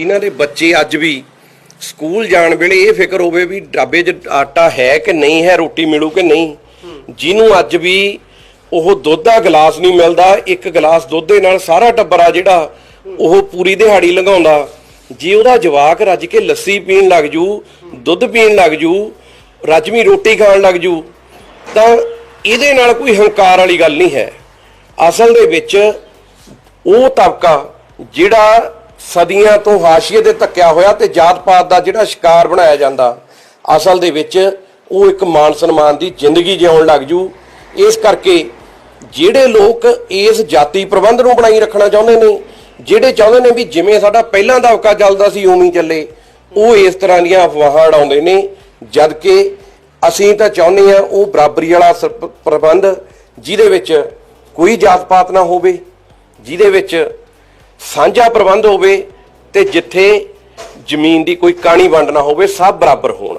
ਜਿਨ੍ਹਾਂ ਦੇ ਬੱਚੇ ਅੱਜ ਵੀ ਸਕੂਲ ਜਾਣ ਵੇਲੇ ਇਹ ਫਿਕਰ ਹੋਵੇ ਵੀ ਡਾਬੇ 'ਚ ਆਟਾ ਹੈ ਕਿ ਨਹੀਂ ਹੈ, ਰੋਟੀ ਮਿਲੂ ਕਿ ਨਹੀਂ? ਜਿਹਨੂੰ ਅੱਜ ਵੀ ਉਹ ਦੁੱਧ ਦਾ ਗਲਾਸ ਨਹੀਂ ਮਿਲਦਾ, ਇੱਕ ਗਲਾਸ ਦੁੱਧ ਦੇ ਨਾਲ ਸਾਰਾ ਟੱਬਰ ਆ ਜਿਹੜਾ ਉਹ ਪੂਰੀ ਦਿਹਾੜੀ ਲੰਘਾਉਂਦਾ। ਜੇ ਉਹਦਾ ਜਵਾਕ ਰੱਜ ਕੇ ਲੱਸੀ ਪੀਣ ਲੱਗ ਜੂ, ਦੁੱਧ ਪੀਣ ਲੱਗ ਜੂ, ਰੱਜਵੀਂ ਰੋਟੀ ਖਾਣ ਲੱਗ ਜੂ, ਤਾਂ ਇਹਦੇ ਨਾਲ ਕੋਈ ਹੰਕਾਰ ਵਾਲੀ ਗੱਲ ਨਹੀਂ ਹੈ। ਅਸਲ ਦੇ ਵਿੱਚ ਉਹ ਤਬਕਾ ਜਿਹੜਾ ਸਦੀਆਂ ਤੋਂ ਹਾਸ਼ੀਏ ਤੇ ਧੱਕਿਆ ਹੋਇਆ ਤੇ ਜਾਤ ਪਾਤ ਦਾ ਜਿਹੜਾ ਸ਼ਿਕਾਰ ਬਣਾਇਆ ਜਾਂਦਾ, ਅਸਲ ਦੇ ਵਿੱਚ ਉਹ ਇੱਕ ਮਾਨ ਸਨਮਾਨ ਦੀ ਜ਼ਿੰਦਗੀ ਜਿਉਣ ਲੱਗ ਜੂ। ਇਸ ਕਰਕੇ ਜਿਹੜੇ ਲੋਕ ਇਸ ਜਾਤੀ ਪ੍ਰਬੰਧ ਨੂੰ ਬਣਾਈ ਰੱਖਣਾ ਚਾਹੁੰਦੇ ਨੇ, ਜਿਹੜੇ ਚਾਹੁੰਦੇ ਨੇ ਵੀ ਜਿਵੇਂ ਸਾਡਾ ਪਹਿਲਾਂ ਦਬਕਾ ਚੱਲਦਾ ਸੀ ਉਵੇਂ ਹੀ ਚੱਲੇ, ਉਹ ਇਸ ਤਰ੍ਹਾਂ ਦੀਆਂ ਅਫਵਾਹਾਂ ਉਡਾਉਂਦੇ ਨੇ ਜਦ ਕਿ ਅਸੀਂ ਤਾਂ ਚਾਹੁੰਦੇ ਆ ਉਹ ਬਰਾਬਰੀ ਵਾਲਾ ਸ- ਪ੍ਰਬੰਧ, ਜਿਹਦੇ ਵਿੱਚ ਕੋਈ ਜਾਤ ਪਾਤ ਨਾ ਹੋਵੇ, ਜਿਹਦੇ ਵਿੱਚ ਸਾਂਝਾ ਪ੍ਰਬੰਧ ਹੋਵੇ ਤੇ ਜਿੱਥੇ ਜ਼ਮੀਨ ਦੀ ਕੋਈ ਕਾਣੀ ਵੰਡ ਨਾ ਹੋਵੇ, ਸਭ ਬਰਾਬਰ ਹੋਣ।